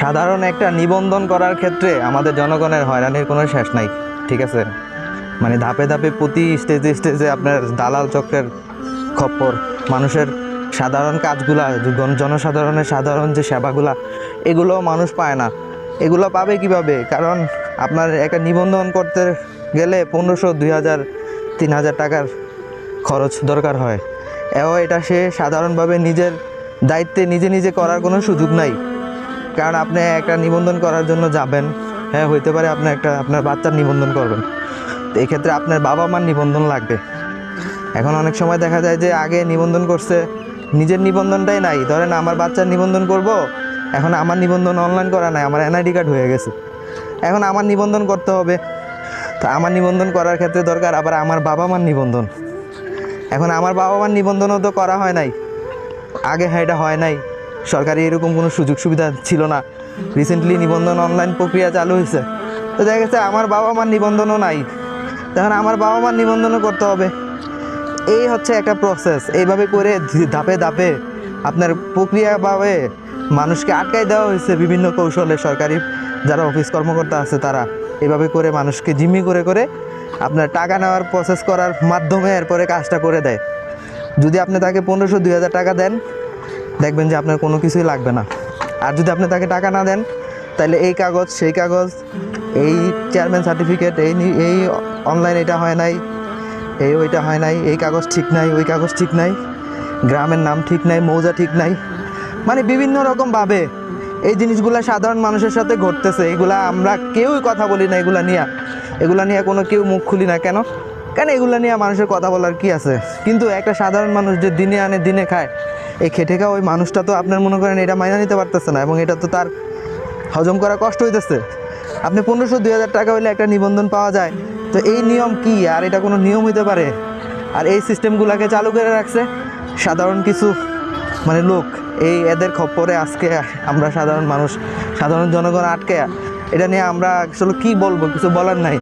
সাধারণ একটা নিবন্ধন করার ক্ষেত্রে আমাদের জনগণের হয়রানির কোনো শেষ নাই, ঠিক আছে? মানে ধাপে ধাপে প্রতি স্টেজে স্টেজে আপনার দালাল চক্রের খপ্পর, মানুষের সাধারণ কাজগুলা, জন- জনসাধারণের সাধারণ যে সেবাগুলা এগুলো মানুষ পায় না। এগুলো পাবে কীভাবে? কারণ আপনার একটা নিবন্ধন করতে গেলে পনেরোশো দুই হাজার তিন হাজার টাকার খরচ দরকার হয়। এও এটা সে সাধারণভাবে নিজের দায়িত্বে নিজে নিজে করার কোনো সুযোগ নাই। কারণ আপনি একটা নিবন্ধন করার জন্য যাবেন। হ্যাঁ হইতে পারে আপনি একটা, আপনার বাচ্চার নিবন্ধন করবেন। তো এক্ষেত্রে আপনার বাবা মার নিবন্ধন লাগবে। এখন অনেক সময় দেখা যায় যে আগে নিবন্ধন করছে, নিজের নিবন্ধনটাই নাই। ধরেন আমার বাচ্চার নিবন্ধন করব, এখন আমার নিবন্ধন অনলাইন করা নাই, আমার এনআইডি কার্ড হয়ে গেছে। এখন আমার নিবন্ধন করতে হবে। তো আমার নিবন্ধন করার ক্ষেত্রে দরকার আবার আমার বাবা মার নিবন্ধন। এখন আমার বাবা মার নিবন্ধনও তো করা হয় নাই। আগে হ্যাঁ এটা হয় নাই। সরকারি এরকম কোনো সুযোগ সুবিধা ছিল না। রিসেন্টলি নিবন্ধন অনলাইন প্রক্রিয়া চালু হয়েছে। তো দেখা গেছে আমার বাবা মার নিবন্ধনও নাই। তখন আমার বাবা মার নিবন্ধনও করতে হবে। এই হচ্ছে একটা প্রসেস এইভাবে করে ধাপে ধাপে আপনার প্রক্রিয়াভাবে মানুষকে আটকাই দেওয়া হয়েছে বিভিন্ন কৌশলে। সরকারি যারা অফিস কর্মকর্তা আছে তারা এভাবে করে মানুষকে জিম্মি করে করে আপনার টাকা নেওয়ার প্রসেস করার মাধ্যমে এরপরে কাজটা করে দেয়। যদি আপনি তাকে পনেরোশো, দুই হাজার টাকা দেন দেখবেন যে আপনার কোনো কিছুই লাগবে না। আর যদি আপনি তাকে টাকা না দেন, তাহলে এই কাগজ, সেই কাগজ, এই চেয়ারম্যান সার্টিফিকেট এই এই অনলাইন এটা হয় নাই, এই ওইটা হয় নাই, এই কাগজ ঠিক নাই, ওই কাগজ ঠিক নাই, গ্রামের নাম ঠিক নাই, মৌজা ঠিক নাই। মানে বিভিন্ন রকমভাবে এই জিনিসগুলা সাধারণ মানুষের সাথে ঘটতেছে। এগুলা আমরা কেউই কথা বলি না, এগুলা নিয়ে। এগুলা নিয়ে কোনো কেউ মুখ খুলি না। কেন? কেন এগুলা নিয়ে মানুষের কথা বলার কি আছে? কিন্তু একটা সাধারণ মানুষ যে দিনে আনে, দিনে খায়, এই খেটে খাওয়া ওই মানুষটা তো আপনার মনে করেন এটা মাইনা নিতে পারতেছে না এবং এটা তো তার হজম করা কষ্ট হইতেছে। আপনি পনেরোশো, দুই হাজার টাকা হইলে একটা নিবন্ধন পাওয়া যায়। তো এই নিয়ম কি? আর এটা কোনো নিয়ম হইতে পারে? আর এই সিস্টেমগুলোকে চালু করে রাখছে সাধারণ কিছু মানে লোক। এই এদের খপ্পরে আজকে আমরা সাধারণ মানুষ, সাধারণ জনগণ আটকে। এটা নিয়ে আমরা আসলে কি বলব? কিছু বলার নাই।